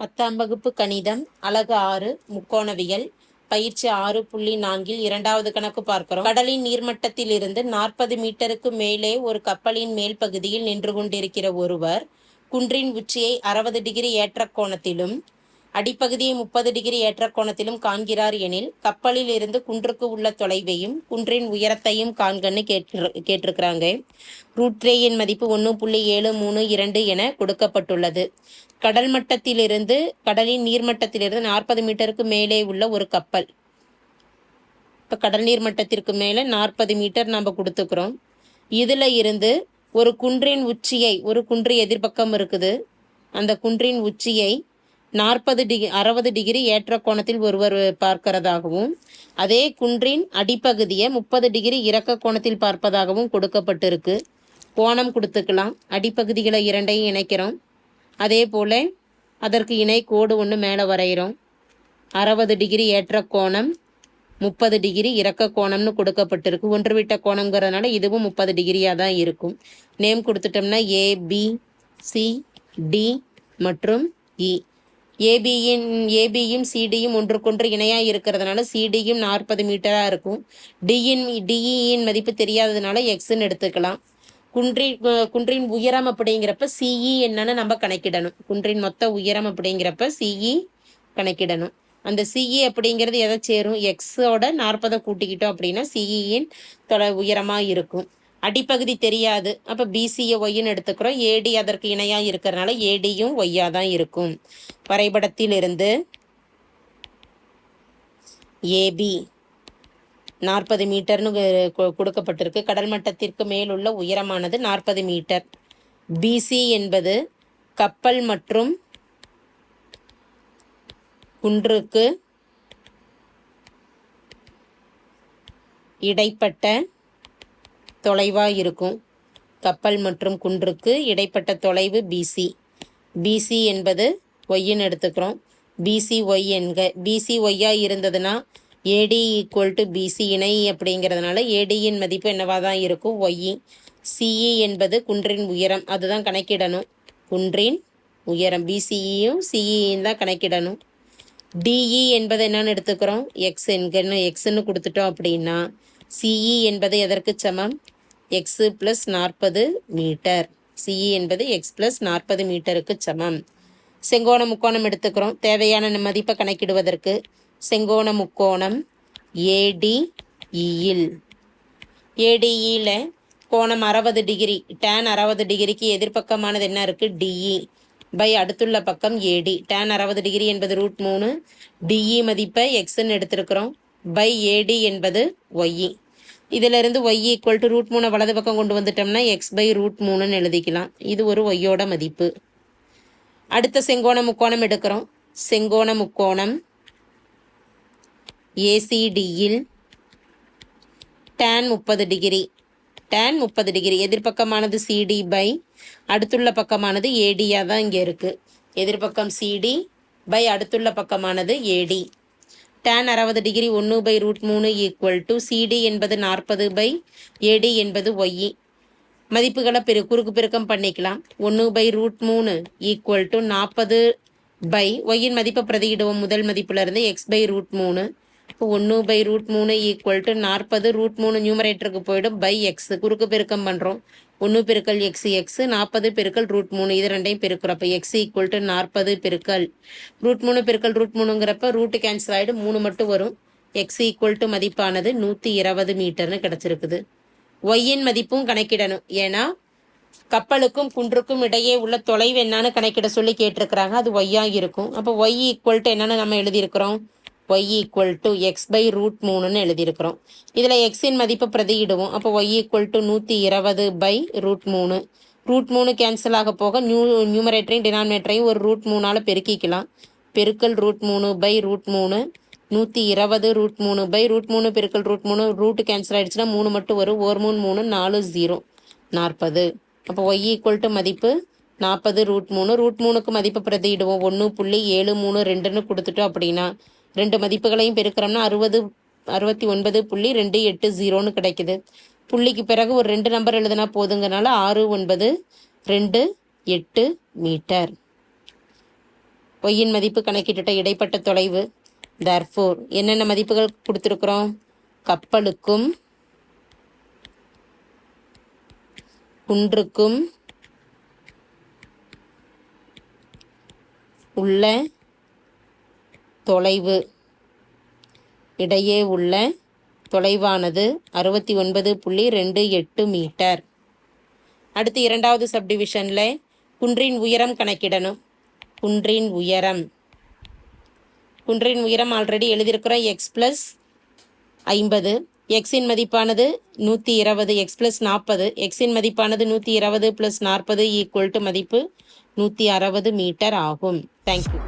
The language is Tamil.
பத்தாம் வகுப்பு கணிதம் அலகு ஆறு முக்கோணவியல் பயிற்சி ஆறு புள்ளி நான்கில் இரண்டாவது கணக்கு பார்க்கிறோம். கடலின் நீர்மட்டத்தில் இருந்து நாற்பது மீட்டருக்கு மேலே ஒரு கப்பலின் மேல் பகுதியில் நின்று கொண்டிருக்கிற ஒருவர் குன்றின் உச்சியை அறுபது டிகிரி ஏற்ற கோணத்திலும் அடிப்பகுதியை முப்பது டிகிரி ஏற்ற கோணத்திலும் காண்கிறார் எனில் கப்பலில் இருந்து குன்றுக்கு உள்ள தொலைவையும் குன்றின் உயரத்தையும் காண்கன்னு கேட்டு கேட்டிருக்கிறாங்க. ரூட் த்ரேயின் மதிப்பு ஒன்று புள்ளி ஏழு மூணு இரண்டு என கொடுக்கப்பட்டுள்ளது. கடல் மட்டத்திலிருந்து கடலின் நீர்மட்டத்திலிருந்து நாற்பது மீட்டருக்கு மேலே உள்ள ஒரு கப்பல். இப்போ கடல் நீர் மட்டத்திற்கு மேலே நாற்பது மீட்டர் நம்ம கொடுத்துக்கிறோம். இதில் இருந்து ஒரு குன்றின் உச்சியை ஒரு குன்று எதிர்பக்கம் இருக்குது. அந்த குன்றின் உச்சியை நாற்பது டிகி அறுபது டிகிரி ஏற்ற கோணத்தில் ஒருவர் பார்க்கிறதாகவும் அதே குன்றின் அடிப்பகுதியை முப்பது டிகிரி இறக்க கோணத்தில் பார்ப்பதாகவும் கொடுக்கப்பட்டிருக்கு. கோணம் கொடுத்துக்கலாம். அடிப்பகுதிகளை இரண்டையும் இணைக்கிறோம். அதே போல் அதற்கு இணை கோடு ஒன்று மேலே வரைகிறோம். அறுபது டிகிரி ஏற்ற கோணம் முப்பது டிகிரி இறக்க கோணம்னு கொடுக்கப்பட்டிருக்கு. ஒன்று விட்ட கோணங்கிறதுனால இதுவும் முப்பது டிகிரியாக தான் இருக்கும். நேம் கொடுத்துட்டோம்னா ஏ பி சி டி மற்றும் இ ஏபியின் ஏபியும் சிடியும் ஒன்றுக்கொன்று இணையாக இருக்கிறதுனால சிடியும் நாற்பது மீட்டராக இருக்கும் டியின் டிஇயின் மதிப்பு தெரியாததுனால எக்ஸ்ன்னு எடுத்துக்கலாம். குன்றின் குன்றின் உயரம் அப்படிங்கிறப்ப சிஇ என்னன்னு நம்ம கணக்கிடணும். குன்றின் மொத்த உயரம் அப்படிங்கிறப்ப சிஇ கணக்கிடணும். அந்த சிஇ அப்படிங்கிறது எதை சேரும்? எக்ஸோட நாற்பதை கூட்டிக்கிட்டோம் அப்படின்னா சிஇயின் தொலை உயரமாக இருக்கும் அடிப்பகுதி தெரியாது. அப்போ பிசியை ஒய்ன்னு எடுத்துக்கிறோம். ஏடி அதற்கு இணையாக இருக்கிறனால ஏடியும் ஒய்யாக தான் இருக்கும். வரைபடத்தில் இருந்து ஏபி நாற்பது மீட்டர்னு கொடுக்கப்பட்டிருக்கு. கடல் மட்டத்திற்கு மேல் உள்ள உயரமானது நாற்பது மீட்டர். பிசி என்பது கப்பல் மற்றும் குன்றுக்கு இடைப்பட்ட தொலைவாக இருக்கும். கப்பல் மற்றும் குன்றுக்கு இடைப்பட்ட தொலைவு பிசி பிசி என்பது ஒய்ன்னு எடுத்துக்கிறோம். பிசி ஒய் என்க பிசி ஒய்யாக இருந்ததுன்னா ஏடி ஈக்குவல் டு பிசி இணை அப்படிங்கிறதுனால ஏடியின் மதிப்பு என்னவாக தான் இருக்கும் ஒய்இ சிஇ என்பது குன்றின் உயரம் அதுதான் கணக்கிடணும். குன்றின் உயரம் பிசிஇயும் சிஇயும் தான் கணக்கிடணும். டிஇ என்பது என்னன்னு எடுத்துக்கிறோம். எக்ஸ் என்கன்னு எக்ஸ்ன்னு கொடுத்துட்டோம் அப்படின்னா சிஇ என்பது எதற்கு சமம்? எக்ஸு ப்ளஸ் நாற்பது மீட்டர். சிஇ என்பது எக்ஸ் ப்ளஸ் நாற்பது மீட்டருக்கு சமம். செங்கோண முக்கோணம் எடுத்துக்கிறோம். தேவையான மதிப்பை கணக்கிடுவதற்கு செங்கோண முக்கோணம் ஏடிஇயில் ஏடிஇயில் கோணம் அறுபது டிகிரி டேன் அறுபது டிகிரிக்கு எதிர்ப்பக்கமானது என்ன இருக்குது டிஇ பை அடுத்துள்ள பக்கம் ஏடி டேன் அறுபது டிகிரி என்பது ரூட் மூணு. டிஇ மதிப்பை எக்ஸ்ன்னு எடுத்திருக்கிறோம். பை ஏடி என்பது ஒய்இ இதிலிருந்து ஒய் ஈக்குவல் டு ரூட் மூணை வலது பக்கம் கொண்டு வந்துட்டோம்னா எக்ஸ் பை ரூட் மூணுன்னு எழுதிக்கலாம். இது ஒரு ஒய்யோட மதிப்பு. அடுத்த செங்கோண முக்கோணம் எடுக்கிறோம். செங்கோண முக்கோணம் ஏசிடியில் டேன் முப்பது டிகிரி. டேன் முப்பது டிகிரி. எதிர்பக்கமானது சிடி பை அடுத்துள்ள பக்கமானது ஏடியாக தான் இங்கே இருக்குது எதிர்பக்கம் சிடி பை அடுத்துள்ள பக்கமானது ஏடி டேன் அறுபது டிகிரி ஒன்று பை ரூட் மூணு ஈக்குவல் டு சிடி என்பது நாற்பது பை ஏடி என்பது ஒய்இ மதிப்புகளை பெரு குறுக்கு பெருக்கம் பண்ணிக்கலாம். ஒன்று பை ரூட் மூணு ஈக்குவல் டு நாற்பது பை ஒய்யின் மதிப்பை பிரதியிடுவோம். முதல் மதிப்புலேருந்து எக்ஸ் பை ரூட் மூணு. இப்போ ஒன்று பை ரூட் மூணு ஈக்குவல் டு நாற்பது ரூட் மூணு நியூமரேட்டருக்கு போயிடும் பை எக்ஸ் குறுக்கு பெருக்கம் பண்ணுறோம் ஒன்று பெருக்கல் எக்ஸ் எக்ஸ் நாற்பது பெருக்கல் ரூட் மூணு. இது ரெண்டையும் பெருக்கிறோம் அப்போ எக்ஸ் ஈக்குவல் டு நாற்பது பெருக்கல். ரூட் மூணு பெருக்கல் ரூட் மூணுங்கிறப்ப ரூட்டு கேன்சல் ஆகிடும் மூணு மட்டும் வரும். எக்ஸ் ஈக்குவல் டு மதிப்பானது நூற்றி இருபது மீட்டர்னு கிடச்சிருக்குது. ஒய்யின் மதிப்பும் கணக்கிடணும். ஏன்னா கப்பலுக்கும் குன்றுக்கும் இடையே உள்ள தொலைவு என்னன்னு கணக்கிட சொல்லி கேட்டிருக்கிறாங்க. அது ஒய்யாக இருக்கும். அப்போ ஒய் ஈக்குவல் டு என்னென்னு நம்ம எழுதியிருக்கிறோம்? Y equal to x by root மூணுன்னு எழுதியிருக்கிறோம். இதில் எக்ஸின் மதிப்பை பிரதியிடுவோம். அப்போ ஒய் ஈக்குவல் டு நூற்றி இருபது பை ரூட் மூணு. ரூட் மூணு கேன்சல் ஆக போக நியூ நியூமரேட்டரையும் டினாமினேட்டரையும் ஒரு ரூட் மூணால் பெருக்கிக்கலாம். பெருக்கல் ரூட் மூணு பை ரூட் மூணு. நூற்றி இருபது ரூட் மூணு பை ரூட் மூணு பெருக்கல் ரூட் மூணு ரூட்டு கேன்சல் ஆகிடுச்சுன்னா மூணு மட்டும் வரும். ஒரு மூணு மூணு நாலு ஜீரோ நாற்பது. அப்போ ஒய் ஈக்குவல் டு மதிப்பு நாற்பது ரூட் மூணு. ரூட் மூணுக்கு மதிப்பு பிரதியிடுவோம். ஒன்று புள்ளி ஏழு மூணு ரெண்டுன்னு கொடுத்துட்டோம் அப்படின்னா ரெண்டு மதிப்புகளையும் பெருக்கிறோம்னா அறுபது அறுபத்தி ஒன்பது புள்ளி ரெண்டு எட்டு ஜீரோன்னு கிடைக்குது. புள்ளிக்கு பிறகு ஒரு ரெண்டு நம்பர் எழுதுனா போதுங்கனால ஆறு ஒன்பது ரெண்டு எட்டு மீட்டர். ஒய்யின் மதிப்பு கணக்கிட்டுட்ட இடைப்பட்ட தொலைவு. தர்ஃபோர் என்னென்ன மதிப்புகள் கொடுத்துருக்குறோம்? கப்பலுக்கும் குன்றுக்கும் உள்ள தொலைவு இடையே உள்ள தொலைவானது அறுபத்தி ஒன்பது புள்ளி ரெண்டு எட்டு மீட்டர். அடுத்து இரண்டாவது சப்டிவிஷனில் குன்றின் உயரம் கணக்கிடணும். குன்றின் உயரம். குன்றின் உயரம் ஆல்ரெடி எழுதியிருக்கிறோம். எக்ஸ் ப்ளஸ் ஐம்பது. எக்ஸின் மதிப்பானது நூற்றி இருபது எக்ஸ் ப்ளஸ் நாற்பது எக்ஸின் மதிப்பானது நூற்றி இருபது ப்ளஸ் நாற்பது ஈக்குவல் டு மதிப்பு நூற்றி அறுபது மீட்டர் ஆகும். தேங்க்யூ